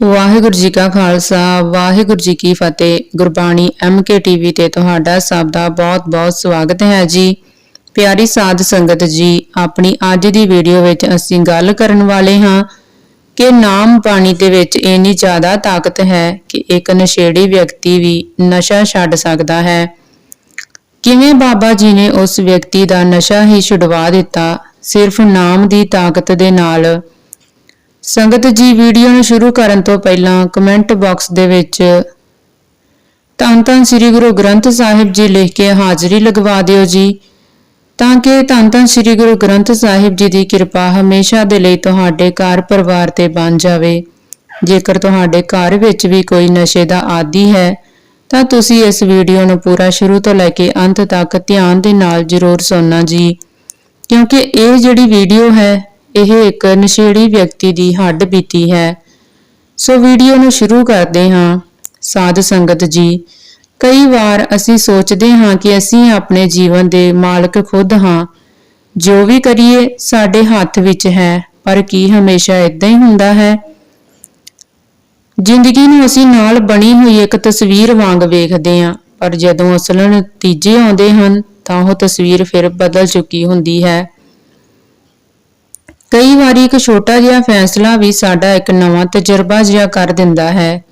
ਵਾਹਿਗੁਰੂ ਜੀ ਕਾ ਖਾਲਸਾ, ਵਾਹਿਗੁਰੂ ਜੀ ਕੀ ਫਤਿਹ। Gurbani MK TV ਤੇ ਤੁਹਾਡਾ ਸਭ ਦਾ ਬਹੁਤ-ਬਹੁਤ ਸਵਾਗਤ ਹੈ ਜੀ। ਪਿਆਰੀ ਸਾਧ ਸੰਗਤ ਜੀ, ਆਪਣੀ ਅੱਜ ਦੀ ਵੀਡੀਓ ਵਿੱਚ ਅਸੀਂ ਗੱਲ ਕਰਨ ਵਾਲੇ ਹਾਂ ਕਿ ਨਾਮ ਪਾਣੀ ਦੇ ਵਿੱਚ ਇੰਨੀ ਜ਼ਿਆਦਾ ਤਾਕਤ ਹੈ ਕਿ ਇੱਕ ਨਸ਼ੇੜੀ ਵਿਅਕਤੀ ਵੀ ਨਸ਼ਾ ਛੱਡ ਸਕਦਾ ਹੈ। ਕਿਵੇਂ ਬਾਬਾ ਜੀ ਨੇ ਉਸ ਵਿਅਕਤੀ ਦਾ ਨਸ਼ਾ ਹੀ ਛੁਡਵਾ ਦਿੱਤਾ, ਸਿਰਫ ਨਾਮ ਦੀ ਤਾਕਤ ਦੇ ਨਾਲ ਸੰਗਤ ਜੀ ਵੀਡੀਓ ਨੂੰ ਸ਼ੁਰੂ ਕਰਨ ਤੋਂ ਪਹਿਲਾਂ ਕਮੈਂਟ ਬਾਕਸ ਦੇ ਵਿੱਚ ਧੰਨ ਧੰਨ ਸ੍ਰੀ ਗੁਰੂ ਗ੍ਰੰਥ ਸਾਹਿਬ ਜੀ ਲਿਖ ਕੇ ਹਾਜ਼ਰੀ ਲਗਵਾ ਦਿਓ ਜੀ। ਤਾਂ ਕਿ ਧੰਨ ਧੰਨ ਸ੍ਰੀ ਗੁਰੂ ਗ੍ਰੰਥ ਸਾਹਿਬ ਜੀ ਦੀ ਕਿਰਪਾ ਹਮੇਸ਼ਾ ਦੇ ਲਈ ਤੁਹਾਡੇ ਘਰ ਪਰਿਵਾਰ ਤੇ ਬਣ ਜਾਵੇ। ਜੇਕਰ ਤੁਹਾਡੇ ਘਰ ਵਿੱਚ ਵੀ ਕੋਈ ਨਸ਼ੇ ਦਾ ਆਦੀ ਹੈ, ਤਾਂ ਤੁਸੀਂ ਇਸ ਵੀਡੀਓ ਨੂੰ ਪੂਰਾ ਸ਼ੁਰੂ ਤੋਂ ਲੈ ਕੇ ਅੰਤ ਤੱਕ ਧਿਆਨ ਦੇ ਨਾਲ ਜ਼ਰੂਰ ਸੁਣਨਾ ਜੀ। ਕਿਉਂਕਿ ਇਹ ਜਿਹੜੀ ਵੀਡੀਓ ਹੈ ਇਹ ਇੱਕ ਨਸ਼ੇੜੀ ਵਿਅਕਤੀ ਦੀ ਹੱਡ ਬੀਤੀ ਹੈ। ਸੋ ਵੀਡੀਓ ਨੂੰ ਸ਼ੁਰੂ ਕਰਦੇ ਹਾਂ। ਸਾਧ ਸੰਗਤ ਜੀ, ਕਈ ਵਾਰ ਅਸੀਂ ਸੋਚਦੇ ਹਾਂ ਕਿ ਅਸੀਂ ਆਪਣੇ ਜੀਵਨ ਦੇ ਮਾਲਕ ਖੁਦ ਹਾਂ। ਜੋ ਵੀ ਕਰੀਏ, ਸਾਡੇ ਹੱਥ ਵਿੱਚ ਹੈ, ਪਰ ਕੀ ਹਮੇਸ਼ਾ ਇਦਾਂ ਹੀ ਹੁੰਦਾ ਹੈ? ਜ਼ਿੰਦਗੀ ਨੂੰ ਅਸੀਂ ਨਾਲ ਬਣੀ ਹੋਈ ਇੱਕ ਤਸਵੀਰ ਵਾਂਗ ਵੇਖਦੇ ਹਾਂ, ਪਰ ਜਦੋਂ ਅਸਲ ਨਤੀਜੇ ਆਉਂਦੇ ਹਨ, ਤਾਂ ਉਹ ਤਸਵੀਰ ਫਿਰ ਬਦਲ ਚੁੱਕੀ ਹੁੰਦੀ ਹੈ। ਕਈ ਵਾਰੀ ਇੱਕ ਛੋਟਾ ਜਿਹਾ ਫੈਸਲਾ ਵੀ ਸਾਡਾ ਇੱਕ ਨਵਾਂ ਤਜਰਬਾ ਜਿਹਾ ਕਰ ਦਿੰਦਾ ਹੈ।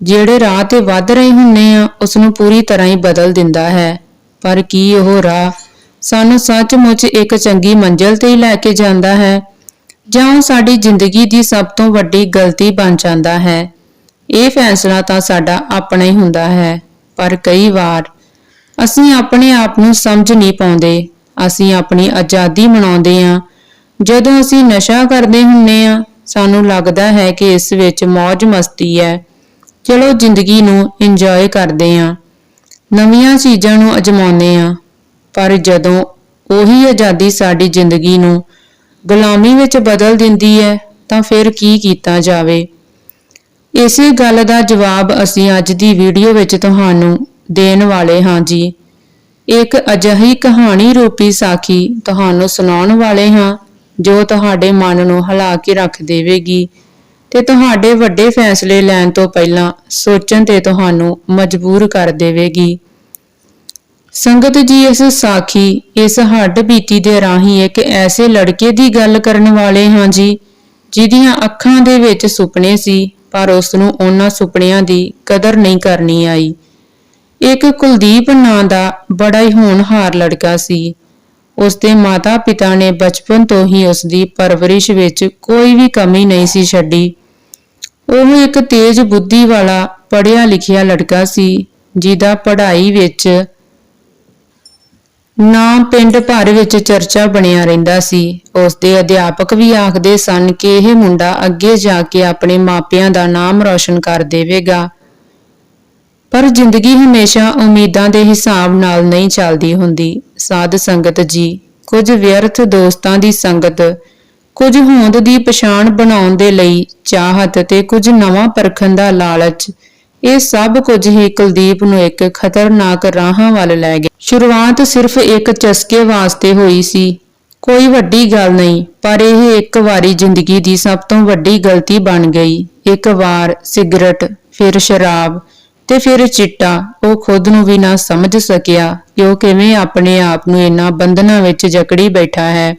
ਜਿਹੜੇ ਰਾਹ ਤੇ ਵੱਧ ਰਹੇ ਹੁੰਨੇ ਆ ਉਸ ਨੂੰ ਪੂਰੀ ਤਰ੍ਹਾਂ ਹੀ ਬਦਲ ਦਿੰਦਾ ਹੈ। ਪਰ ਕੀ ਉਹ ਰਾਹ ਸਾਨੂੰ ਸੱਚਮੁੱਚ ਇੱਕ ਚੰਗੀ ਮੰਜ਼ਿਲ ਤੇ ਹੀ ਲੈ ਕੇ ਜਾਂਦਾ ਹੈ, ਜਾਂ ਉਹ ਸਾਡੀ ਜ਼ਿੰਦਗੀ ਦੀ ਸਭ ਤੋਂ ਵੱਡੀ ਗਲਤੀ ਬਣ ਜਾਂਦਾ ਹੈ? ਇਹ ਫੈਸਲਾ ਤਾਂ ਸਾਡਾ ਆਪਣਾ ਹੀ ਹੁੰਦਾ ਹੈ, ਪਰ ਕਈ ਵਾਰ ਅਸੀਂ ਆਪਣੇ ਆਪ ਨੂੰ ਸਮਝ ਨਹੀਂ ਪਾਉਂਦੇ। ਅਸੀਂ ਆਪਣੀ ਆਜ਼ਾਦੀ ਮਨਾਉਂਦੇ ਹਾਂ ਜਦੋਂ ਅਸੀਂ ਨਸ਼ਾ ਕਰਦੇ ਹੁੰਨੇ ਆ ਸਾਨੂੰ ਲੱਗਦਾ ਹੈ ਕਿ ਇਸ ਵਿੱਚ ਮौज ਮਸਤੀ ਹੈ। ਚਲੋ ਜ਼ਿੰਦਗੀ ਨੂੰ ਇੰਜੋਏ ਕਰਦੇ ਆ ਨਵੀਆਂ ਚੀਜ਼ਾਂ ਨੂੰ ਅਜਮਾਉਂਦੇ ਆ ਪਰ ਜਦੋਂ ਉਹੀ ਆਜ਼ਾਦੀ ਸਾਡੀ ਜ਼ਿੰਦਗੀ ਨੂੰ ਗੁਲਾਮੀ ਵਿੱਚ ਬਦਲ ਦਿੰਦੀ ਹੈ, ਤਾਂ ਫਿਰ ਕੀ ਕੀਤਾ ਜਾਵੇ? ਇਸੇ ਗੱਲ ਦਾ ਜਵਾਬ ਅਸੀਂ ਅੱਜ ਦੀ ਵੀਡੀਓ ਵਿੱਚ ਤੁਹਾਨੂੰ ਦੇਣ ਵਾਲੇ ਹਾਂ ਜੀ। ਇੱਕ ਅਜਿਹੀ ਕਹਾਣੀ ਰੂਪੀ ਸਾਖੀ ਤੁਹਾਨੂੰ ਸੁਣਾਉਣ ਵਾਲੇ ਹਾਂ। ਜੋ ਤੁਹਾਡੇ ਮਨ ਨੂੰ ਹਿਲਾ ਕੇ ਰੱਖ ਦੇਵੇਗੀ ਤੇ ਤੁਹਾਡੇ ਵੱਡੇ ਫੈਸਲੇ ਲੈਣ ਤੋਂ ਪਹਿਲਾਂ ਸੋਚਣ ਤੇ ਤੁਹਾਨੂੰ ਮਜਬੂਰ ਕਰ ਦੇਵੇਗੀ। ਸੰਗਤ ਜੀ, ਇਸ ਸਾਖੀ, ਇਸ ਹੱਡ ਬੀਤੀ ਦੇ ਰਾਹੀਂ ਇੱਕ ਐਸੇ ਲੜਕੇ ਦੀ ਗੱਲ ਕਰਨ ਵਾਲੇ ਹਾਂ ਜੀ, ਜਿਹਦੀਆਂ ਅੱਖਾਂ ਦੇ ਵਿੱਚ ਸੁਪਨੇ ਸੀ, ਪਰ ਉਸ ਨੂੰ ਉਹਨਾਂ ਸੁਪਨਿਆਂ ਦੀ ਕਦਰ ਨਹੀਂ ਕਰਨੀ ਆਈ। ਇੱਕ ਕੁਲਦੀਪ ਨਾਂ ਦਾ ਬੜਾ ਹੀ ਹੋਣਹਾਰ ਲੜਕਾ ਸੀ। ਉਸ ਦੇ ਮਾਤਾ-ਪਿਤਾ ਨੇ ਬਚਪਨ ਤੋਂ ਹੀ ਉਸ ਦੀ ਪਰਵਰਿਸ਼ ਵਿੱਚ ਕੋਈ ਵੀ ਕਮੀ ਨਹੀਂ ਸੀ ਛੱਡੀ। ਉਹ ਇੱਕ ਤੇਜ਼ ਬੁੱਧੀ ਵਾਲਾ ਪੜ੍ਹਿਆ ਲਿਖਿਆ ਲੜਕਾ ਸੀ, ਜਿਹਦਾ ਪੜ੍ਹਾਈ ਵਿੱਚ ਨਾਂ ਪਿੰਡ ਭਰ ਵਿੱਚ ਚਰਚਾ ਬਣਿਆ ਰਹਿੰਦਾ ਸੀ। ਉਸ ਦੇ ਅਧਿਆਪਕ ਵੀ ਆਖਦੇ ਸਨ ਕਿ ਇਹ ਮੁੰਡਾ ਅੱਗੇ ਜਾ ਕੇ ਆਪਣੇ ਮਾਪਿਆਂ ਦਾ ਨਾਮ ਰੌਸ਼ਨ ਕਰ ਦੇਵੇਗਾ। ਪਰ ਜ਼ਿੰਦਗੀ ਹਮੇਸ਼ਾ ਉਮੀਦਾਂ ਦੇ ਹਿਸਾਬ ਨਾਲ ਨਹੀਂ ਚੱਲਦੀ ਹੁੰਦੀ। ਸਾਧ ਸੰਗਤ ਜੀ, ਕੁਝ ਵਿਅਰਥ ਦੋਸਤਾਂ ਦੀ ਸੰਗਤ, ਕੁਝ ਹੋਂਦ ਦੀ ਪਛਾਣ ਬਣਾਉਣ ਦੇ ਲਈ ਚਾਹਤ ਤੇ ਕੁਝ ਨਵਾਂ ਪਰਖਣ ਦਾ ਲਾਲਚ, ਇਹ ਸਭ ਕੁਝ ਹੀ ਕੁਲਦੀਪ ਨੂੰ ਇੱਕ ਖਤਰਨਾਕ ਰਾਹਾਂ ਵੱਲ ਲੈ ਗਿਆ ਸ਼ੁਰੂਆਤ ਸਿਰਫ ਇੱਕ ਚਸਕੇ ਵਾਸਤੇ ਹੋਈ ਸੀ। ਕੋਈ ਵੱਡੀ ਗੱਲ ਨਹੀਂ, ਪਰ ਇਹ ਇੱਕ ਵਾਰੀ ਜ਼ਿੰਦਗੀ ਦੀ ਸਭ ਤੋਂ ਵੱਡੀ ਗਲਤੀ ਬਣ ਗਈ। ਇੱਕ ਵਾਰ ਸਿਗਰਟ, ਫਿਰ ਸ਼ਰਾਬ ਤੇ ਫਿਰ ਚਿੱਟਾ, ਉਹ ਖੁਦ ਨੂੰ ਵੀ ਨਾ ਸਮਝ ਸਕਿਆ ਕਿ ਉਹ ਕਿਵੇਂ ਆਪਣੇ ਆਪ ਨੂੰ ਇਨ੍ਹਾਂ ਬੰਧਨਾਂ ਵਿੱਚ ਜਕੜੀ ਬੈਠਾ ਹੈ।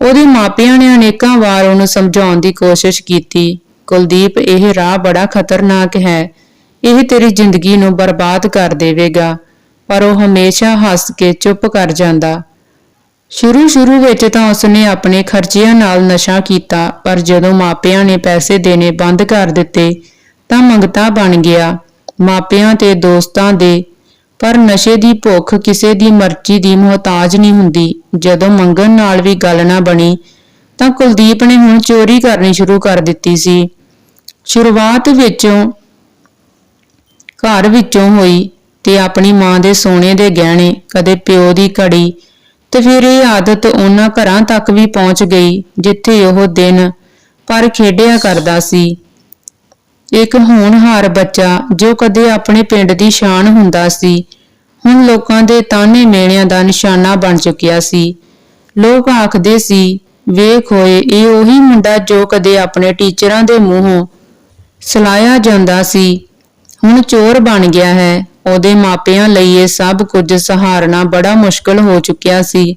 ਉਹਦੇ ਮਾਪਿਆਂ ਨੇ ਅਨੇਕਾਂ ਵਾਰ ਉਹਨੂੰ ਸਮਝਾਉਣ ਦੀ ਕੋਸ਼ਿਸ਼ ਕੀਤੀ, ਕੁਲਦੀਪ, ਇਹ ਰਾਹ ਬੜਾ ਖਤਰਨਾਕ ਹੈ। ਇਹ ਤੇਰੀ ਜ਼ਿੰਦਗੀ ਨੂੰ ਬਰਬਾਦ ਕਰ ਦੇਵੇਗਾ, ਪਰ ਉਹ ਹਮੇਸ਼ਾ ਹੱਸ ਕੇ ਚੁੱਪ ਕਰ ਜਾਂਦਾ। ਸ਼ੁਰੂ ਸ਼ੁਰੂ ਵਿੱਚ ਤਾਂ ਉਸਨੇ ਆਪਣੇ ਖਰਚਿਆਂ ਨਾਲ ਨਸ਼ਾ ਕੀਤਾ, ਪਰ ਜਦੋਂ ਮਾਪਿਆਂ ਨੇ ਪੈਸੇ ਦੇਣੇ ਬੰਦ ਕਰ ਦਿੱਤੇ, ਤਾਂ ਮੰਗਤਾ ਬਣ ਗਿਆ। ਮਾਪਿਆਂ ਤੇ ਦੋਸਤਾਂ ਦੇ। ਪਰ ਨਸ਼ੇ ਦੀ ਭੁੱਖ ਕਿਸੇ ਦੀ ਮਰਜ਼ੀ ਦੀ ਮੁਹਤਾਜ ਨਹੀਂ ਹੁੰਦੀ। ਜਦੋਂ ਮੰਗਣ ਨਾਲ ਵੀ ਗੱਲ ਨਾ ਬਣੀ, ਤਾਂ ਕੁਲਦੀਪ ਨੇ ਹੁਣ ਚੋਰੀ ਕਰਨੀ ਸ਼ੁਰੂ ਕਰ ਦਿੱਤੀ ਸੀ। ਸ਼ੁਰੂਆਤ ਵਿੱਚੋਂ ਘਰ ਵਿੱਚੋਂ ਹੋਈ ਤੇ ਆਪਣੀ ਮਾਂ ਦੇ ਸੋਨੇ ਦੇ ਗਹਿਣੇ, ਕਦੇ ਪਿਓ ਦੀ ਘੜੀ ਤੇ ਫਿਰ ਇਹ ਆਦਤ ਉਹਨਾਂ ਘਰਾਂ ਤੱਕ ਵੀ ਪਹੁੰਚ ਗਈ, ਜਿੱਥੇ ਉਹ ਦਿਨ ਪਰ ਖੇਡਿਆ ਕਰਦਾ ਸੀ। ਇੱਕ ਹੋਣਹਾਰ ਬੱਚਾ ਜੋ ਕਦੇ ਆਪਣੇ ਪਿੰਡ ਦੀ ਸ਼ਾਨ ਹੁੰਦਾ ਸੀ। ਹੁਣ ਲੋਕਾਂ ਦੇ ਤਾਨੇ ਮੇਣਿਆਂ ਦਾ ਨਿਸ਼ਾਨਾ ਬਣ ਚੁੱਕਿਆ ਸੀ। ਲੋਕ ਆਖਦੇ ਸੀ, ਵੇਖ ਹੋਏ, ਇਹ ਉਹੀ ਮੁੰਡਾ ਜੋ ਕਦੇ ਆਪਣੇ ਟੀਚਰਾਂ ਦੇ ਮੂੰਹੋਂ ਸਲਾਇਆ ਜਾਂਦਾ ਸੀ। ਹੁਣ ਚੋਰ ਬਣ ਗਿਆ ਹੈ। ਉਹਦੇ ਮਾਪਿਆਂ ਲਈ ਇਹ ਸਭ ਕੁਝ ਸਹਾਰਨਾ ਬੜਾ ਮੁਸ਼ਕਲ ਹੋ ਚੁੱਕਿਆ ਸੀ।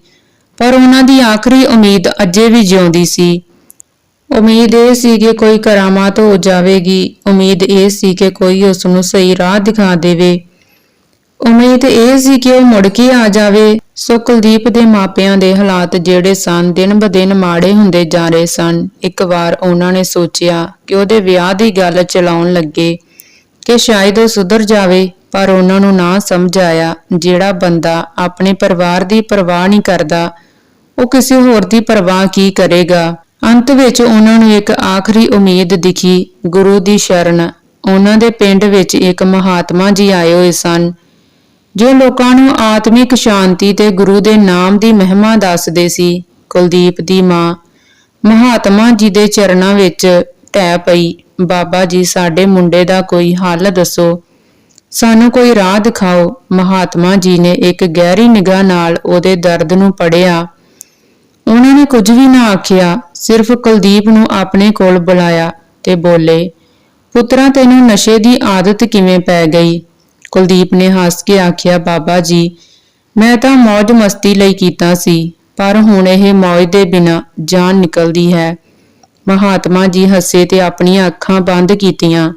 ਪਰ ਉਹਨਾਂ ਦੀ ਆਖਰੀ ਉਮੀਦ ਅਜੇ ਵੀ ਜਿਉਂਦੀ ਸੀ। ਉਮੀਦ ਇਹ ਸੀ ਕਿ ਕੋਈ ਕਰਾਮਾਤ ਹੋ ਜਾਵੇਗੀ। ਉਮੀਦ ਇਹ ਸੀ ਕਿ ਕੋਈ ਉਸ ਨੂੰ ਸਹੀ ਰਾਹ ਦਿਖਾ ਦੇਵੇ। ਉਮੀਦ ਇਹ ਸੀ ਕਿ ਉਹ ਮੁੜ ਕੇ ਆ ਜਾਵੇ। ਸੋ ਕੁਲਦੀਪ ਦੇ ਮਾਪਿਆਂ ਦੇ ਹਾਲਾਤ ਜਿਹੜੇ ਸਨ, ਦਿਨ ਬ ਦਿਨ ਮਾੜੇ ਹੁੰਦੇ ਜਾ ਰਹੇ ਸਨ। ਇੱਕ ਵਾਰ ਉਹਨਾਂ ਨੇ ਸੋਚਿਆ ਕਿ ਉਹਦੇ ਵਿਆਹ ਦੀ ਗੱਲ ਚਲਾਉਣ ਲੱਗੇ ਕਿ ਸ਼ਾਇਦ ਉਹ ਸੁਧਰ ਜਾਵੇ, ਪਰ ਉਹਨਾਂ ਨੂੰ ਨਾ ਸਮਝ ਆਇਆ ਜਿਹੜਾ ਬੰਦਾ ਆਪਣੇ ਪਰਿਵਾਰ ਦੀ ਪਰਵਾਹ ਨਹੀਂ ਕਰਦਾ। ਉਹ ਕਿਸੇ ਹੋਰ ਦੀ ਪਰਵਾਹ ਕੀ ਕਰੇਗਾ? ਅੰਤ ਵਿੱਚ ਉਹਨਾਂ ਨੂੰ ਇੱਕ ਆਖਰੀ ਉਮੀਦ ਦਿਖੀ, ਗੁਰੂ ਦੀ ਸ਼ਰਨ। ਉਹਨਾਂ ਦੇ ਪਿੰਡ ਵਿੱਚ ਇੱਕ ਮਹਾਤਮਾ ਜੀ ਆਏ ਹੋਏ ਸਨ, ਜੋ ਲੋਕਾਂ ਨੂੰ ਆਤਮਿਕ ਸ਼ਾਂਤੀ ਤੇ ਗੁਰੂ ਦੇ ਨਾਮ ਦੀ ਮਹਿਮਾ ਦੱਸਦੇ ਸੀ। ਕੁਲਦੀਪ ਦੀ ਮਾਂ ਮਹਾਤਮਾ ਜੀ ਦੇ ਚਰਨਾਂ ਵਿੱਚ ਟਹਿ ਪਈ, ਬਾਬਾ ਜੀ, ਸਾਡੇ ਮੁੰਡੇ ਦਾ ਕੋਈ ਹੱਲ ਦੱਸੋ। ਸਾਨੂੰ ਕੋਈ ਰਾਹ ਦਿਖਾਓ। ਮਹਾਤਮਾ ਜੀ ਨੇ ਇੱਕ ਗਹਿਰੀ ਨਿਗਾਹ ਨਾਲ ਉਹਦੇ ਦਰਦ ਨੂੰ ਪੜਿਆ ਉਹਨਾਂ ਨੇ ਕੁਝ ਵੀ ਨਾ ਆਖਿਆ, ਸਿਰਫ ਕੁਲਦੀਪ ਨੂੰ ਆਪਣੇ ਕੋਲ ਬੁਲਾਇਆ ਤੇ ਬੋਲੇ, ਪੁੱਤਰਾ, ਤੈਨੂੰ ਨਸ਼ੇ ਦੀ ਆਦਤ ਕਿਵੇਂ ਪੈ ਗਈ? ਕੁਲਦੀਪ ਨੇ ਹੱਸ ਕੇ ਆਖਿਆ, ਬਾਬਾ ਜੀ, ਮੈਂ ਤਾਂ ਮौज ਮਸਤੀ ਲਈ ਕੀਤਾ ਸੀ, ਪਰ ਹੁਣ ਇਹ ਮौज ਦੇ ਬਿਨਾ ਜਾਨ ਨਿਕਲਦੀ ਹੈ। ਮਹਾਤਮਾ ਜੀ ਹੱਸੇ ਤੇ ਆਪਣੀਆਂ ਅੱਖਾਂ ਬੰਦ ਕੀਤੀਆਂ।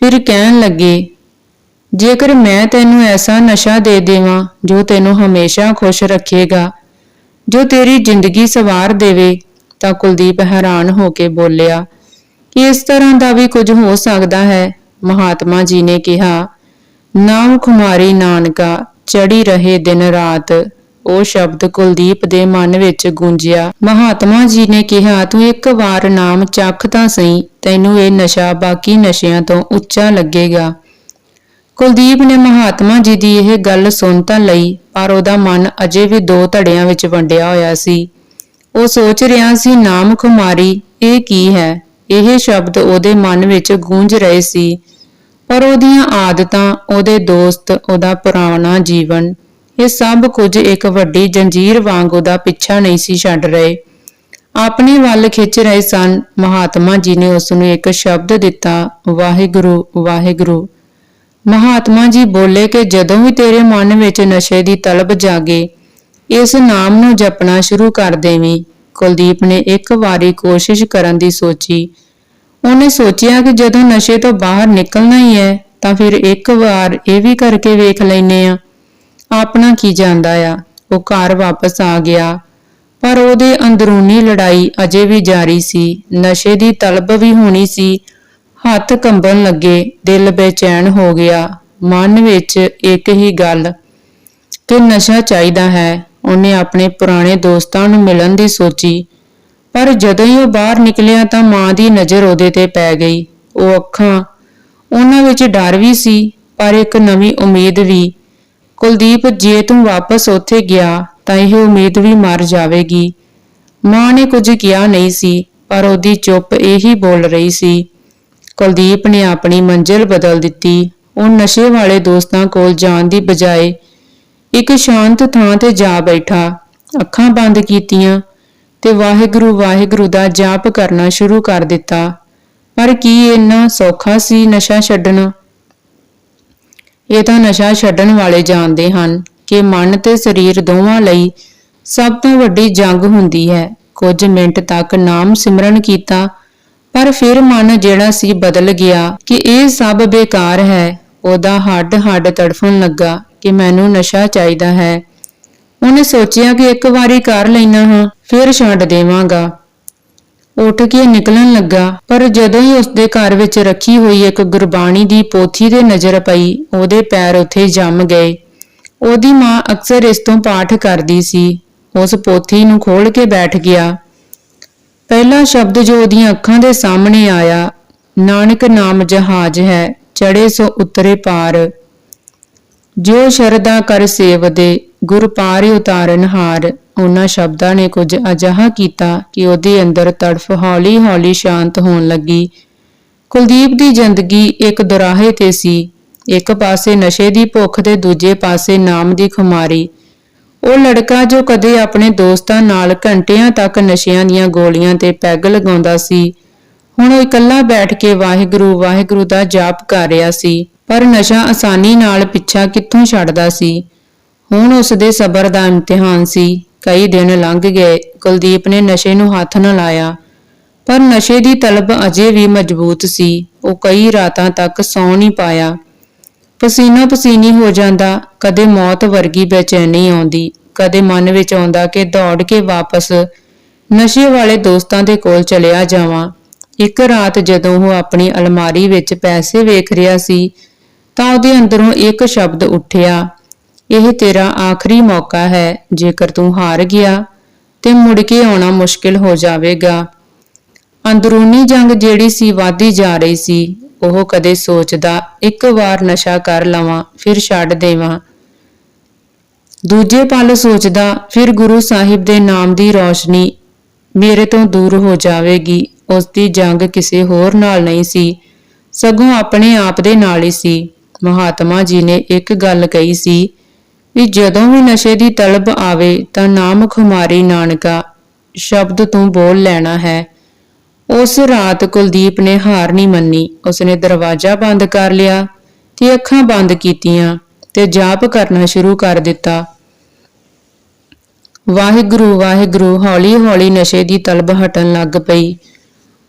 ਫਿਰ ਕਹਿਣ ਲੱਗੇ, ਜੇਕਰ ਮੈਂ ਤੈਨੂੰ ਐਸਾ ਨਸ਼ਾ ਦੇ ਦੇਵਾਂ ਜੋ ਤੈਨੂੰ ਹਮੇਸ਼ਾ ਖੁਸ਼ ਰੱਖੇਗਾ ਜੋ ਤੇਰੀ ਜ਼ਿੰਦਗੀ ਸਵਾਰ ਦੇਵੇ, ਤਾਂ ਕੁਲਦੀਪ ਹੈਰਾਨ ਹੋ ਕੇ ਬੋਲਿਆ ਕਿ ਇਸ ਤਰ੍ਹਾਂ ਦਾ ਵੀ ਕੁਝ ਹੋ ਸਕਦਾ ਹੈ, ਮਹਾਤਮਾ ਜੀ ਨੇ ਕਿਹਾ। ਨਾਮ ਖੁਮਾਰੀ ਨਾਨਕਾ ਚੜੀ ਰਹੇ ਦਿਨ ਰਾਤ, ਉਹ ਸ਼ਬਦ ਕੁਲਦੀਪ ਦੇ ਮਨ ਵਿੱਚ ਗੂੰਜਿਆ। ਮਹਾਤਮਾ ਜੀ ਨੇ ਕਿਹਾ, ਤੂੰ ਇੱਕ ਵਾਰ ਨਾਮ ਚੱਖ ਤਾਂ ਸਹੀ, ਤੈਨੂੰ ਇਹ ਨਸ਼ਾ ਬਾਕੀ ਨਸ਼ਿਆਂ ਤੋਂ ਉੱਚਾ ਲੱਗੇਗਾ। ਕੁਲਦੀਪ ਨੇ ਮਹਾਤਮਾ ਜੀ ਦੀ ਇਹ ਗੱਲ ਸੁਣ ਤਾਂ ਲਈ, ਪਰ ਉਹਦਾ ਮਨ ਅਜੇ ਵੀ ਦੋ ਧੜਿਆਂ ਵਿੱਚ ਵੰਡਿਆ ਹੋਇਆ ਸੀ। ਉਹ ਸੋਚ ਰਿਹਾ ਸੀ, ਨਾਮ ਖੁਮਾਰੀ, ਇਹ ਕੀ ਹੈ? ਇਹ ਸ਼ਬਦ ਉਹਦੇ ਮਨ ਵਿੱਚ ਗੂੰਜ ਰਹੇ ਸੀ। ਪਰ ਉਹਦੀਆਂ ਆਦਤਾਂ, ਉਹਦੇ ਦੋਸਤ, ਉਹਦਾ ਪੁਰਾਣਾ ਜੀਵਨ, ਇਹ ਸਭ ਕੁਝ ਇੱਕ ਵੱਡੀ ਜੰਜੀਰ ਵਾਂਗ ਉਹਦਾ ਪਿੱਛਾ ਨਹੀਂ ਸੀ ਛੱਡ ਰਹੇ। ਆਪਣੇ ਵੱਲ ਖਿੱਚ ਰਹੇ ਸਨ। ਮਹਾਤਮਾ ਜੀ ਨੇ ਉਸ ਨੂੰ ਇੱਕ ਸ਼ਬਦ ਦਿੱਤਾ, ਵਾਹਿਗੁਰੂ ਵਾਹਿਗੁਰੂ। ਮਹਾਤਮਾ ਜੀ ਬੋਲੇ ਕਿ ਜਦੋਂ ਵੀ ਤੇਰੇ ਮਨ ਵਿੱਚ ਨਸ਼ੇ ਦੀ ਤਲਬ ਜਾਗੇ, ਇਸ ਨਾਮ ਨੂੰ ਜਪਣਾ ਸ਼ੁਰੂ ਕਰ ਦੇਵੀਂ। ਕੁਲਦੀਪ ਨੇ ਇੱਕ ਵਾਰੀ ਕੋਸ਼ਿਸ਼ ਕਰਨ ਦੀ ਸੋਚੀ। ਉਹਨੇ ਸੋਚਿਆ ਕਿ ਜਦੋਂ ਨਸ਼ੇ ਤੋਂ ਬਾਹਰ ਨਿਕਲਣਾ ਹੀ ਹੈ, ਤਾਂ ਫਿਰ ਇੱਕ ਵਾਰ ਇਹ ਵੀ ਕਰਕੇ ਵੇਖ ਲੈਨੇ ਆ ਆਪਣਾ ਕੀ ਜਾਂਦਾ ਆ। ਉਹ ਘਰ ਵਾਪਸ ਆ ਗਿਆ। ਪਰ ਉਹਦੇ ਅੰਦਰੂਨੀ ਲੜਾਈ ਅਜੇ ਵੀ ਜਾਰੀ ਸੀ। ਨਸ਼ੇ ਦੀ ਤਲਬ ਵੀ ਹੋਣੀ ਸੀ। ਹੱਥ ਕੰਬਣ ਲੱਗੇ, ਦਿਲ ਬੇਚੈਨ ਹੋ ਗਿਆ। ਮਨ ਵਿੱਚ ਇੱਕ ਹੀ ਗੱਲ, ਕਿ ਨਸ਼ਾ ਚਾਹੀਦਾ ਹੈ। ਉਹਨੇ ਆਪਣੇ ਪੁਰਾਣੇ ਦੋਸਤਾਂ ਨੂੰ ਮਿਲਣ ਦੀ ਸੋਚੀ, ਪਰ ਜਦੋਂ ਹੀ ਉਹ ਬਾਹਰ ਨਿਕਲਿਆ ਤਾਂ ਮਾਂ ਦੀ ਨਜ਼ਰ ਉਹਦੇ ਤੇ ਪੈ ਗਈ। ਉਹ ਅੱਖਾਂ ਉਹਨਾਂ ਵਿੱਚ ਡਰ ਵੀ ਸੀ, ਪਰ ਇੱਕ ਨਵੀਂ ਉਮੀਦ ਵੀ। ਕੁਲਦੀਪ, ਜੇ ਤੂੰ ਵਾਪਸ ਉੱਥੇ ਗਿਆ, ਤਾਂ ਇਹ ਉਮੀਦ ਵੀ ਮਰ ਜਾਵੇਗੀ। ਮਾਂ ਨੇ ਕੁਝ ਕਿਹਾ ਨਹੀਂ ਸੀ, ਪਰ ਉਹਦੀ ਚੁੱਪ ਇਹੀ ਬੋਲ ਰਹੀ ਸੀ। ਕੁਲਦੀਪ ਨੇ ਆਪਣੀ ਮੰਜ਼ਿਲ ਬਦਲ ਦਿੱਤੀ। ਉਹ ਨਸ਼ੇ ਵਾਲੇ ਦੋਸਤਾਂ ਕੋਲ ਜਾਣ ਦੀ ਬਜਾਏ ਇੱਕ ਸ਼ਾਂਤ ਥਾਂ ਤੇ ਜਾ ਬੈਠਾ। ਅੱਖਾਂ ਬੰਦ ਕੀਤੀਆਂ ਤੇ ਵਾਹਿਗੁਰੂ ਵਾਹਿਗੁਰੂ ਦਾ ਜਾਪ ਕਰਨਾ ਸ਼ੁਰੂ ਕਰ ਦਿੱਤਾ। ਪਰ ਕੀ ਇੰਨਾ ਸੌਖਾ ਸੀ ਨਸ਼ਾ ਛੱਡਣਾ? ਇਹ ਤਾਂ ਨਸ਼ਾ ਛੱਡਣ ਵਾਲੇ ਜਾਣਦੇ ਹਨ ਕਿ ਮਨ ਤੇ ਸਰੀਰ ਦੋਵਾਂ ਲਈ ਸਭ ਤੋਂ ਵੱਡੀ ਜੰਗ ਹੁੰਦੀ ਹੈ। ਕੁਝ ਮਿੰਟ ਤੱਕ ਨਾਮ ਸਿਮਰਨ ਕੀਤਾ ਪਰ ਫਿਰ ਮਨ ਜਿਹੜਾ ਸੀ ਬਦਲ ਗਿਆ ਕਿ ਇਹ ਸਭ ਬੇਕਾਰ ਹੈ। ਉਹਦਾ ਹੱਡ ਹੱਡ ਤੜਫਣ ਲੱਗਾ ਕਿ ਮੈਨੂੰ ਨਸ਼ਾ ਚਾਹੀਦਾ ਹੈ। ਉਹਨੇ ਸੋਚਿਆ ਕਿ ਇੱਕ ਵਾਰੀ ਕਰ ਲੈਣਾ ਹਾਂ, ਫਿਰ ਛੱਡ ਦੇਵਾਂਗਾ। ਉੱਠ ਕੇ ਨਿਕਲਣ ਲੱਗਾ, ਪਰ ਜਦੋਂ ਹੀ ਉਸਦੇ ਘਰ ਵਿੱਚ ਰੱਖੀ ਹੋਈ ਇੱਕ ਗੁਰਬਾਣੀ ਦੀ ਪੋਥੀ ਤੇ ਨਜ਼ਰ ਪਈ, ਉਹਦੇ ਪੈਰ ਉੱਥੇ ਜੰਮ ਗਏ। ਉਹਦੀ ਮਾਂ ਅਕਸਰ ਇਸ ਤੋਂ ਪਾਠ ਕਰਦੀ ਸੀ। ਉਸ ਪੋਥੀ ਨੂੰ ਖੋਲ ਕੇ ਬੈਠ ਗਿਆ। ਪਹਿਲਾ ਸ਼ਬਦ ਜੋ ਉਹਦੀਆਂ ਅੱਖਾਂ ਦੇ ਸਾਹਮਣੇ ਆਇਆ, ਨਾਨਕ ਨਾਮ ਜਹਾਜ਼ ਹੈ ਚੜੇ ਸੋ ਉਤਰੇ ਪਾਰ। ਜੋ ਸ਼ਰਦਾ ਕਰ ਸੇਵਦੇ, ਗੁਰ ਪਾਰ ਉਤਾਰਨ ਹਾਰ। ਉਹਨਾਂ ਸ਼ਬਦਾਂ ਨੇ ਕੁਝ ਅਜਿਹਾ ਕੀਤਾ ਕਿ ਉਹਦੇ ਅੰਦਰ ਤੜਫ ਹੌਲੀ-ਹੌਲੀ ਸ਼ਾਂਤ ਹੋਣ ਲੱਗੀ। ਕੁਲਦੀਪ ਦੀ ਜ਼ਿੰਦਗੀ ਇੱਕ ਦੁਰਾਹੇ ਤੇ ਸੀ। ਇੱਕ ਪਾਸੇ ਨਸ਼ੇ ਦੀ ਭੁੱਖ ਤੇ ਦੂਜੇ ਪਾਸੇ ਨਾਮ ਦੀ ਖੁਮਾਰੀ। ਉਹ ਲੜਕਾ ਜੋ ਕਦੇ ਆਪਣੇ ਦੋਸਤਾਂ ਨਾਲ ਘੰਟਿਆਂ ਤੱਕ ਨਸ਼ਿਆਂ ਦੀਆਂ ਗੋਲੀਆਂ ਤੇ ਪੈਗ ਲਗਾਉਂਦਾ ਸੀ। ਹੁਣ ਉਹ ਇਕੱਲਾ ਬੈਠ ਕੇ ਵਾਹਿਗੁਰੂ ਵਾਹਿਗੁਰੂ ਦਾ ਜਾਪ ਕਰ ਰਿਹਾ ਸੀ, ਪਰ ਨਸ਼ਾ ਆਸਾਨੀ ਨਾਲ ਪਿੱਛਾ ਕਿੱਥੋਂ ਛੱਡਦਾ ਸੀ? ਹੁਣ ਉਸ ਦੇ ਸਬਰ ਦਾ ਇਮਤਿਹਾਨ ਸੀ। ਕਈ ਦਿਨ ਲੰਘ ਗਏ, ਕੁਲਦੀਪ ਨੇ ਨਸ਼ੇ ਨੂੰ ਹੱਥ ਨਾ ਲਾਇਆ। ਪਰ ਨਸ਼ੇ ਦੀ ਤਲਬ ਅਜੇ ਵੀ ਮਜ਼ਬੂਤ ਸੀ। ਉਹ ਕਈ ਰਾਤਾਂ ਤੱਕ ਸੌਂ ਨਹੀਂ ਪਾਇਆ। ਪਸੀਨਾ ਪਸੀਨੀ ਹੋ ਜਾਂਦਾ। ਕਦੇ ਮੌਤ ਵਰਗੀ ਬੇਚੈਨੀ ਆਉਂਦੀ, ਕਦੇ ਮਨ ਵਿੱਚ ਆਉਂਦਾ ਕਿ ਦੌੜ ਕੇ ਵਾਪਸ ਨਸ਼ੇ ਵਾਲੇ ਦੋਸਤਾਂ ਦੇ ਕੋਲ ਚਲਿਆ ਜਾਵਾਂ। ਇੱਕ ਰਾਤ ਜਦੋਂ ਉਹ ਆਪਣੀ ਅਲਮਾਰੀ ਵਿੱਚ ਪੈਸੇ ਵੇਖ ਰਿਹਾ ਸੀ, ਤਾਂ ਉਹਦੇ ਅੰਦਰੋਂ ਇੱਕ ਸ਼ਬਦ ਉੱਠਿਆ, ਇਹ ਤੇਰਾ ਆਖਰੀ ਮੌਕਾ ਹੈ, ਜੇਕਰ ਤੂੰ ਹਾਰ ਗਿਆ, ਤੇ ਮੁੜ ਕੇ ਆਉਣਾ ਮੁਸ਼ਕਿਲ ਹੋ ਜਾਵੇਗਾ। ਅੰਦਰੂਨੀ ਜੰਗ ਜਿਹੜੀ ਸੀ, ਵਾਧੀ ਜਾ ਰਹੀ ਸੀ। ਉਹ ਕਦੇ ਸੋਚਦਾ, ਇੱਕ ਵਾਰ ਨਸ਼ਾ ਕਰ ਲਵਾਂ, ਫਿਰ ਛੱਡ ਦੇਵਾਂ। ਦੂਜੇ ਪਲ ਸੋਚਦਾ, ਫਿਰ ਗੁਰੂ ਸਾਹਿਬ ਦੇ ਨਾਮ ਦੀ ਰੌਸ਼ਨੀ ਮੇਰੇ ਤੋਂ ਦੂਰ ਹੋ ਜਾਵੇਗੀ ਉਸ ਦੀ ਜੰਗ ਕਿਸੇ ਹੋਰ ਨਾਲ ਨਹੀਂ ਸੀ, ਸਗੋਂ ਆਪਣੇ ਆਪ ਦੇ ਨਾਲ ਹੀ ਸੀ। ਮਹਾਤਮਾ ਜੀ ਨੇ ਇੱਕ ਗੱਲ ਕਹੀ ਸੀ ਵੀ ਜਦੋਂ ਵੀ ਨਸ਼ੇ ਦੀ ਤਲਬ ਆਵੇ ਤਾਂ ਨਾਮ ਖੁਮਾਰੀ ਨਾਨਕਾ ਸ਼ਬਦ ਤੂੰ ਬੋਲ ਲੈਣਾ ਹੈ। ਉਸ ਰਾਤ ਕੁਲਦੀਪ ਨੇ ਹਾਰ ਨਹੀਂ ਮੰਨੀ। ਉਸਨੇ ਦਰਵਾਜ਼ਾ ਬੰਦ ਕਰ ਲਿਆ ਤੇ ਅੱਖਾਂ ਬੰਦ ਕੀਤੀਆਂ ਤੇ ਜਾਪ ਕਰਨਾ ਸ਼ੁਰੂ ਕਰ ਦਿੱਤਾ। ਵਾਹਿਗੁਰੂ ਵਾਹਿਗੁਰੂ, ਹੌਲੀ-ਹੌਲੀ ਨਸ਼ੇ ਦੀ ਤਲਬ ਹਟਣ ਲੱਗ ਪਈ।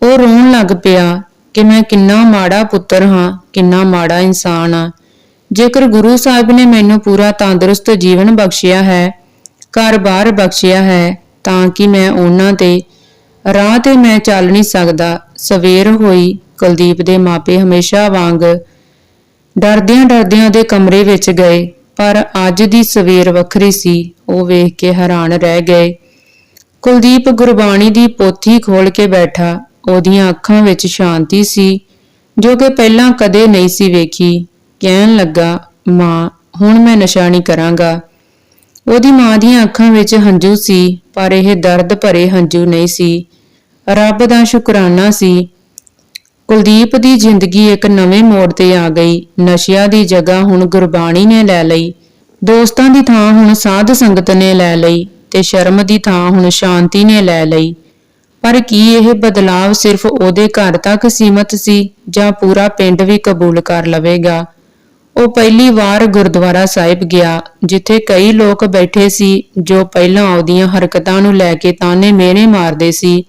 ਉਹ ਰੋਣ ਲੱਗ ਪਿਆ ਕਿ ਮੈਂ ਕਿੰਨਾ ਮਾੜਾ ਪੁੱਤਰ ਹਾਂ, ਕਿੰਨਾ ਮਾੜਾ ਇਨਸਾਨ ਹਾਂ। ਜੇਕਰ ਗੁਰੂ ਸਾਹਿਬ ਨੇ ਮੈਨੂੰ ਪੂਰਾ ਤੰਦਰੁਸਤ ਜੀਵਨ ਬਖਸ਼ਿਆ ਹੈ, ਘਰ-ਬਾਰ ਬਖਸ਼ਿਆ ਹੈ, ਤਾਂ ਕਿ ਮੈਂ ਉਹਨਾਂ ਤੇ ਰਾਹ ਤੇ ਮੈਂ ਚੱਲ ਨਹੀਂ ਸਕਦਾ, ਸਵੇਰ ਹੋਈ ਕੁਲਦੀਪ ਦੇ ਮਾਪੇ ਹਮੇਸ਼ਾ ਵਾਂਗ ਡਰਦਿਆਂ ਡਰਦਿਆਂ ਦੇ ਕਮਰੇ ਵਿੱਚ ਗਏ, ਪਰ ਅੱਜ ਦੀ ਸਵੇਰ ਵੱਖਰੀ ਸੀ, ਉਹ ਵੇਖ ਕੇ ਹੈਰਾਨ ਰਹਿ ਗਏ। ਕੁਲਦੀਪ ਗੁਰਬਾਣੀ ਦੀ ਪੋਥੀ ਖੋਲ ਕੇ ਬੈਠਾ, ਉਹਦੀਆਂ ਅੱਖਾਂ ਵਿੱਚ ਸ਼ਾਂਤੀ ਸੀ, ਜੋ ਕਿ ਪਹਿਲਾਂ ਕਦੇ ਨਹੀਂ ਸੀ ਵੇਖੀ। ਕਹਿਣ ਲੱਗਾ, ਮਾਂ, ਹੁਣ ਮੈਂ ਨਸ਼ਾ ਨਹੀਂ ਕਰਾਂਗਾ। ਉਹਦੀ ਮਾਂ ਦੀਆਂ ਅੱਖਾਂ ਵਿੱਚ ਹੰਝੂ ਸੀ, ਪਰ ਇਹ ਦਰਦ ਭਰੇ ਹੰਝੂ ਨਹੀਂ ਸੀ। ਰੱਬ ਦਾ ਸ਼ੁਕਰਾਨਾ ਸੀ। ਕੁਲਦੀਪ ਦੀ ਜ਼ਿੰਦਗੀ ਇੱਕ ਨਵੇਂ ਮੋੜ ਤੇ ਆ ਗਈ। ਨਸ਼ਿਆਂ ਦੀ ਜਗ੍ਹਾ ਹੁਣ ਗੁਰਬਾਣੀ ਨੇ ਲੈ ਲਈ। ਦੋਸਤਾਂ ਦੀ ਥਾਂ ਹੁਣ ਸਾਧ ਸੰਗਤ ਨੇ ਲੈ ਲਈ ਤੇ ਸ਼ਰਮ ਦੀ ਥਾਂ ਹੁਣ ਸ਼ਾਂਤੀ ਨੇ ਲੈ ਲਈ। ਪਰ ਕੀ ਇਹ ਬਦਲਾਵ ਸਿਰਫ ਉਹਦੇ ਘਰ ਤੱਕ ਸੀਮਤ ਸੀ ਜਾਂ ਪੂਰਾ ਪਿੰਡ ਵੀ ਕਬੂਲ ਕਰ ਲਵੇਗਾ? ਉਹ ਪਹਿਲੀ ਵਾਰ ਗੁਰਦੁਆਰਾ ਸਾਹਿਬ ਗਿਆ, ਜਿੱਥੇ ਕਈ ਲੋਕ ਬੈਠੇ ਸੀ ਜੋ ਪਹਿਲਾਂ ਉਹਦੀਆਂ ਹਰਕਤਾਂ ਨੂੰ ਲੈ ਕੇ ਤਾਨੇ ਮਿਹਣੇ ਮਾਰਦੇ ਸੀ।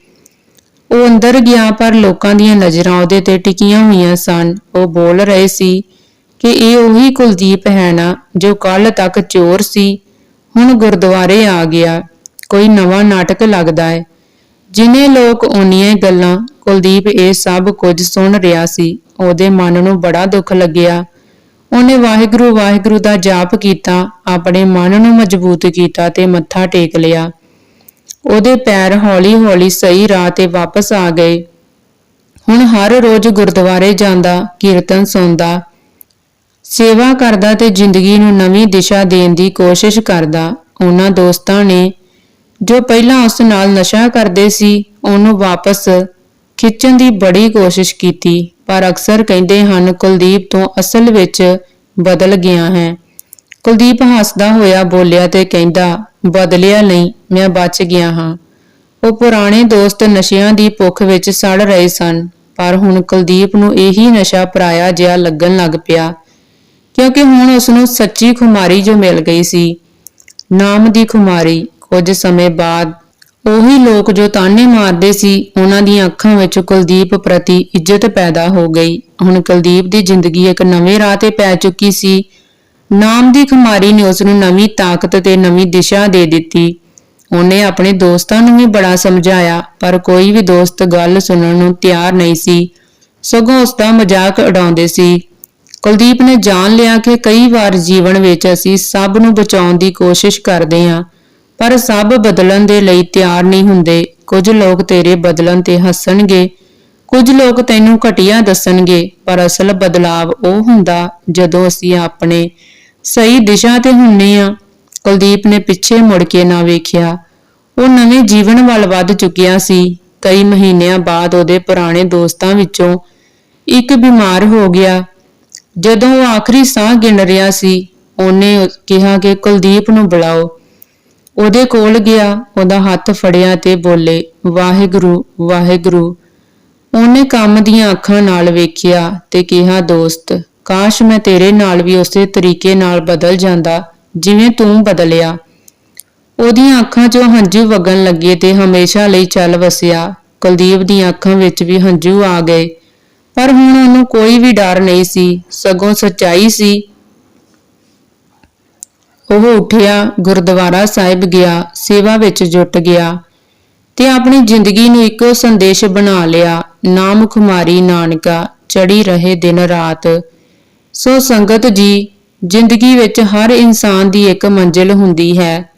ਉਹ ਅੰਦਰ ਗਿਆ, ਪਰ ਲੋਕਾਂ ਦੀਆਂ ਨਜ਼ਰਾਂ ਉਹਦੇ ਤੇ ਟਿਕੀਆਂ ਹੋਈਆਂ ਸਨ। ਉਹ ਬੋਲ ਰਹੇ ਸੀ ਕਿ ਇਹ ਉਹੀ ਕੁਲਦੀਪ ਹੈ ਨਾ, ਜੋ ਕੱਲ ਤੱਕ ਚੋਰ ਸੀ। ਹੁਣ ਗੁਰਦੁਆਰੇ ਆ ਗਿਆ। ਕੋਈ ਨਵਾਂ ਨਾਟਕ ਲੱਗਦਾ ਹੈ। ਜਿਨੇ ਲੋਕ ਉਹਨੀਆਂ ਗੱਲਾਂ, ਕੁਲਦੀਪ ਇਹ ਸਭ ਕੁਝ ਸੁਣ ਰਿਹਾ ਸੀ। ਉਹਦੇ ਮਨ ਨੂੰ ਬੜਾ ਦੁੱਖ ਲੱਗਿਆ। ਉਹਨੇ ਵਾਹਿਗੁਰੂ ਵਾਹਿਗੁਰੂ ਦਾ ਜਾਪ ਕੀਤਾ, ਆਪਣੇ ਮਨ ਨੂੰ ਮਜ਼ਬੂਤ ਕੀਤਾ ਤੇ ਮੱਥਾ ਟੇਕ ਲਿਆ। ਉਹਦੇ ਪੈਰ ਹੌਲੀ-ਹੌਲੀ ਸਹੀ ਰਾਹ ਤੇ ਵਾਪਸ ਆ ਗਏ। ਹੁਣ ਹਰ ਰੋਜ਼ ਗੁਰਦੁਆਰੇ ਜਾਂਦਾ, ਕੀਰਤਨ ਸੁਣਦਾ, ਸੇਵਾ ਕਰਦਾ ਤੇ ਜ਼ਿੰਦਗੀ ਨੂੰ ਨਵੀਂ ਦਿਸ਼ਾ ਦੇਣ ਦੀ ਕੋਸ਼ਿਸ਼ ਕਰਦਾ। ਉਹਨਾਂ ਦੋਸਤਾਂ ਨੇ ਜੋ ਪਹਿਲਾਂ ਉਸ ਨਾਲ ਨਸ਼ਾ ਕਰਦੇ ਸੀ, ਉਹਨੂੰ ਵਾਪਸ ਖਿੱਚਣ ਦੀ ਬੜੀ ਕੋਸ਼ਿਸ਼ ਕੀਤੀ, ਪਰ ਅਕਸਰ ਕਹਿੰਦੇ ਹਨ, ਕੁਲਦੀਪ ਤੋਂ ਅਸਲ ਵਿੱਚ ਬਦਲ ਗਿਆ ਹੈ। ਕੁਲਦੀਪ ਹੱਸਦਾ ਹੋਇਆ ਬੋਲਿਆ ਤੇ ਕਹਿੰਦਾ ਬਦਲਿਆ ਨਹੀਂ, ਮੈਂ ਬਚ ਗਿਆ ਹਾਂ। ਉਹ ਪੁਰਾਣੇ ਦੋਸਤ ਨਸ਼ਿਆਂ ਦੀ ਭੁੱਖ ਵਿੱਚ ਸੜ ਰਹੇ ਸਨ, ਪਰ ਹੁਣ ਕੁਲਦੀਪ ਨੂੰ ਇਹੀ ਨਸ਼ਾ ਪਰਾਇਆ ਜਿਹਾ ਲੱਗਣ ਲੱਗ ਪਿਆ, ਕਿਉਂਕਿ ਹੁਣ ਉਸ ਨੂੰ ਸੱਚੀ ਖੁਮਾਰੀ ਜੋ ਮਿਲ ਗਈ ਸੀ। ਨਾਮ ਦੀ ਖੁਮਾਰੀ, ਕੁਝ ਸਮੇਂ ਬਾਅਦ, ਉਹੀ ਲੋਕ ਜੋ ਤਾਨੇ ਮਾਰਦੇ ਸੀ, ਉਹਨਾਂ ਦੀਆਂ ਅੱਖਾਂ ਵਿੱਚ ਕੁਲਦੀਪ ਪ੍ਰਤੀ ਇੱਜ਼ਤ ਪੈਦਾ ਹੋ ਗਈ। ਹੁਣ ਕੁਲਦੀਪ ਦੀ ਜ਼ਿੰਦਗੀ ਇੱਕ ਨਵੇਂ ਰਾਹ ਤੇ ਪੈ ਚੁੱਕੀ ਸੀ ਨਾਮ ਦੀ ਖੁਮਾਰੀ ਨੇ ਉਸ ਨੂੰ ਨਵੀਂ ਤਾਕਤ ਤੇ ਨਵੀਂ ਦਿਸ਼ਾ ਦੇ ਦਿੱਤੀ। ਉਹਨੇ ਆਪਣੇ ਦੋਸਤਾਂ ਨੂੰ ਵੀ ਬੜਾ ਸਮਝਾਇਆ, ਪਰ ਕੋਈ ਵੀ ਦੋਸਤ ਗੱਲ ਸੁਣਨ ਨੂੰ ਤਿਆਰ ਨਹੀਂ ਸੀ। ਸਗੋਂ ਉਸ ਦਾ ਮਜ਼ਾਕ ਉਡਾਉਂਦੇ ਸੀ। ਕੁਲਦੀਪ ਨੇ ਜਾਣ ਲਿਆ ਕਿ ਕਈ ਵਾਰ ਜੀਵਨ ਵਿੱਚ ਅਸੀਂ ਸਭ ਨੂੰ ਬਚਾਉਣ ਦੀ ਕੋਸ਼ਿਸ਼ ਕਰਦੇ ਹਾਂ, ਪਰ ਸਭ ਬਦਲਣ ਦੇ ਲਈ ਤਿਆਰ ਨਹੀਂ ਹੁੰਦੇ। ਕੁਝ ਲੋਕ ਤੇਰੇ ਬਦਲਣ ਤੇ ਹੱਸਣਗੇ, ਕੁਝ ਲੋਕ ਤੈਨੂੰ ਘਟੀਆ ਦੱਸਣਗੇ, ਪਰ ਅਸਲ ਬਦਲਾਵ ਉਹ ਹੁੰਦਾ ਜਦੋਂ ਅਸੀਂ ਆਪਣੇ ਸਹੀ ਦਿਸ਼ਾ ਤੇ ਹੁੰਨੇ ਆ। ਕੁਲਦੀਪ ਨੇ ਪਿੱਛੇ ਮੁੜ ਕੇ ਨਾ ਵੇਖਿਆ। ਉਹ ਨਵੇਂ ਜੀਵਨ ਵੱਲ ਵੱਧ ਚੁੱਕਿਆ ਸੀ। ਕਈ ਮਹੀਨਿਆਂ ਬਾਅਦ ਉਹਦੇ ਪੁਰਾਣੇ ਦੋਸਤਾਂ ਵਿੱਚੋਂ ਇੱਕ ਬਿਮਾਰ ਹੋ ਗਿਆ। ਜਦੋਂ ਉਹ ਆਖਰੀ ਸਾਹ ਗਿਣ ਰਿਹਾ ਸੀ, ਉਹਨੇ ਕਿਹਾ ਕਿ ਕੁਲਦੀਪ ਨੂੰ ਬੁਲਾਓ। ਉਹਦੇ ਕੋਲ ਗਿਆ, ਉਹਦਾ ਹੱਥ ਫੜਿਆ ਤੇ ਬੋਲੇ, ਵਾਹਿਗੁਰੂ ਵਾਹਿਗੁਰੂ। ਉਹਨੇ ਕੰਮ ਦੀਆਂ ਅੱਖਾਂ ਨਾਲ ਵੇਖਿਆ ਤੇ ਕਿਹਾ, ਦੋਸਤ ਕਾਸ਼ ਮੈਂ ਤੇਰੇ ਨਾਲ ਵੀ ਉਸੇ ਤਰੀਕੇ ਨਾਲ ਬਦਲ ਜਾਂਦਾ, ਜਿਵੇਂ ਤੂੰ ਬਦਲਿਆ। ਉਹਦੀਆਂ ਅੱਖਾਂ 'ਚੋਂ ਹੰਝੂ ਵਗਣ ਲੱਗੇ ਤੇ ਹਮੇਸ਼ਾ ਲਈ ਚੱਲ ਵਸਿਆ। ਕੁਲਦੀਪ ਦੀਆਂ ਅੱਖਾਂ ਵਿੱਚ ਵੀ ਹੰਝੂ ਆ ਗਏ। ਪਰ ਹੁਣ ਉਹਨੂੰ ਕੋਈ ਵੀ ਡਰ ਨਹੀਂ ਸੀ, ਸਗੋਂ ਸੱਚਾਈ ਸੀ। ਉਹ ਉੱਠਿਆ, ਗੁਰਦੁਆਰਾ ਸਾਹਿਬ ਗਿਆ, ਸੇਵਾ ਵਿੱਚ ਜੁਟ ਗਿਆ ਤੇ ਆਪਣੀ ਜ਼ਿੰਦਗੀ ਨੂੰ ਇੱਕੋ ਸੰਦੇਸ਼ ਬਣਾ ਲਿਆ ਨਾਮ ਖੁਮਾਰੀ ਨਾਨਕਾ ਚੜੀ ਰਹੇ ਦਿਨ ਰਾਤ। ਸੋ ਸੰਗਤ ਜੀ, ਜ਼ਿੰਦਗੀ ਵਿੱਚ ਹਰ ਇਨਸਾਨ ਦੀ ਇੱਕ ਮੰਜ਼ਿਲ ਹੁੰਦੀ ਹੈ।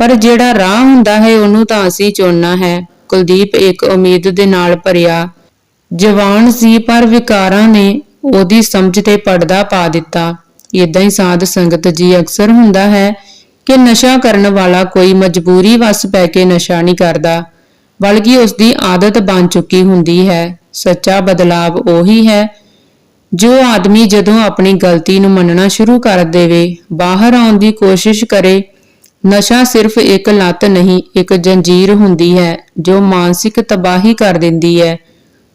ਪਰ ਜਿਹੜਾ ਰਾਹ ਹੁੰਦਾ ਹੈ, ਉਹਨੂੰ ਤਾਂ ਅਸੀਂ ਚੁਣਨਾ ਹੈ। ਕੁਲਦੀਪ ਇੱਕ ਉਮੀਦ ਦੇ ਨਾਲ ਭਰਿਆ, ਜਵਾਨ ਸੀ, ਪਰ ਵਿਕਾਰਾਂ ਨੇ ਉਹਦੀ ਸਮਝ ਤੇ ਪਰਦਾ ਪਾ ਦਿੱਤਾ। ਇਦਾਂ ਹੀ ਸਾਧ ਸੰਗਤ ਜੀ ਅਕਸਰ ਹੁੰਦਾ ਹੈ ਕਿ ਨਸ਼ਾ ਕਰਨ ਵਾਲਾ ਕੋਈ ਮਜਬੂਰੀ ਵਸ ਪੈ ਕੇ ਨਸ਼ਾ ਨਹੀਂ ਕਰਦਾ, ਬਲਕਿ ਉਸ ਦੀ ਆਦਤ ਬਣ ਚੁੱਕੀ ਹੁੰਦੀ ਹੈ। ਸੱਚਾ ਬਦਲਾਵ ਉਹੀ ਹੈ ਜੋ ਆਦਮੀ ਜਦੋਂ ਆਪਣੀ ਗਲਤੀ ਨੂੰ ਮੰਨਣਾ ਸ਼ੁਰੂ ਕਰ ਦੇਵੇ, ਬਾਹਰ ਆਉਣ ਦੀ ਕੋਸ਼ਿਸ਼ ਕਰੇ, ਨਸ਼ਾ ਸਿਰਫ ਇੱਕ ਲੱਤ ਨਹੀਂ, ਇੱਕ ਜੰਜੀਰ ਹੁੰਦੀ ਹੈ, ਜੋ ਮਾਨਸਿਕ ਤਬਾਹੀ ਕਰ ਦਿੰਦੀ ਹੈ।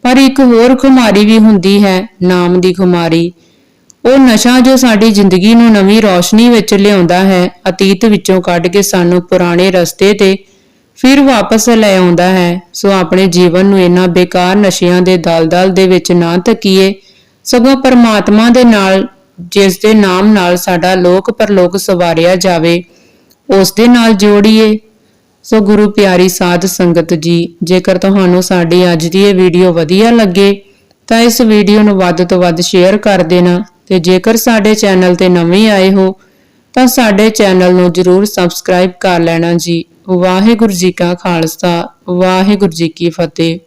ਪਰ ਇੱਕ ਹੋਰ ਖੁਮਾਰੀ ਵੀ ਹੁੰਦੀ ਹੈ, ਨਾਮ ਦੀ ਖੁਮਾਰੀ। ਉਹ ਨਸ਼ਾ ਜੋ ਸਾਡੀ ਜ਼ਿੰਦਗੀ ਨੂੰ ਨਵੀਂ ਰੌਸ਼ਨੀ ਵਿੱਚ ਲਿਆਉਂਦਾ ਹੈ, ਅਤੀਤ ਵਿੱਚੋਂ ਕੱਢ ਕੇ ਸਾਨੂੰ ਪੁਰਾਣੇ ਰਸਤੇ ਤੇ ਫਿਰ ਵਾਪਸ ਲੈ ਆਉਂਦਾ ਹੈ। ਸੋ ਆਪਣੇ ਜੀਵਨ ਨੂੰ ਇਹਨਾਂ ਬੇਕਾਰ ਨਸ਼ਿਆਂ ਦੇ ਦਲਦਲ ਦੇ ਵਿੱਚ ਨਾ ਧੱਕੀਏ। ਸਗੋਂ ਪਰਮਾਤਮਾ ਦੇ ਨਾਲ, ਜਿਸ ਦੇ ਨਾਮ ਨਾਲ ਸਾਡਾ ਲੋਕ ਪਰਲੋਕ ਸਵਾਰਿਆ ਜਾਵੇ, ਉਸ ਦੇ ਨਾਲ ਜੋੜੀਏ। ਸੋ ਗੁਰੂ ਪਿਆਰੀ ਸਾਧ ਸੰਗਤ ਜੀ, ਜੇਕਰ ਤੁਹਾਨੂੰ ਸਾਡੀ ਅੱਜ ਦੀ ਇਹ ਵੀਡੀਓ ਵਧੀਆ ਲੱਗੇ, ਤਾਂ ਇਸ ਵੀਡੀਓ ਨੂੰ ਵੱਧ ਤੋਂ ਵੱਧ ਸ਼ੇਅਰ ਕਰ ਦੇਣਾ। ਤੇ ਜੇਕਰ ਸਾਡੇ ਚੈਨਲ ਤੇ ਨਵੇਂ ਆਏ ਹੋ, ਤਾਂ ਸਾਡੇ ਚੈਨਲ ਨੂੰ ਜਰੂਰ ਸਬਸਕ੍ਰਾਈਬ ਕਰ ਲੈਣਾ ਜੀ। ਵਾਹਿਗੁਰੂ ਜੀ ਕਾ ਖਾਲਸਾ, ਵਾਹਿਗੁਰੂ ਜੀ ਕੀ ਫਤਿਹ।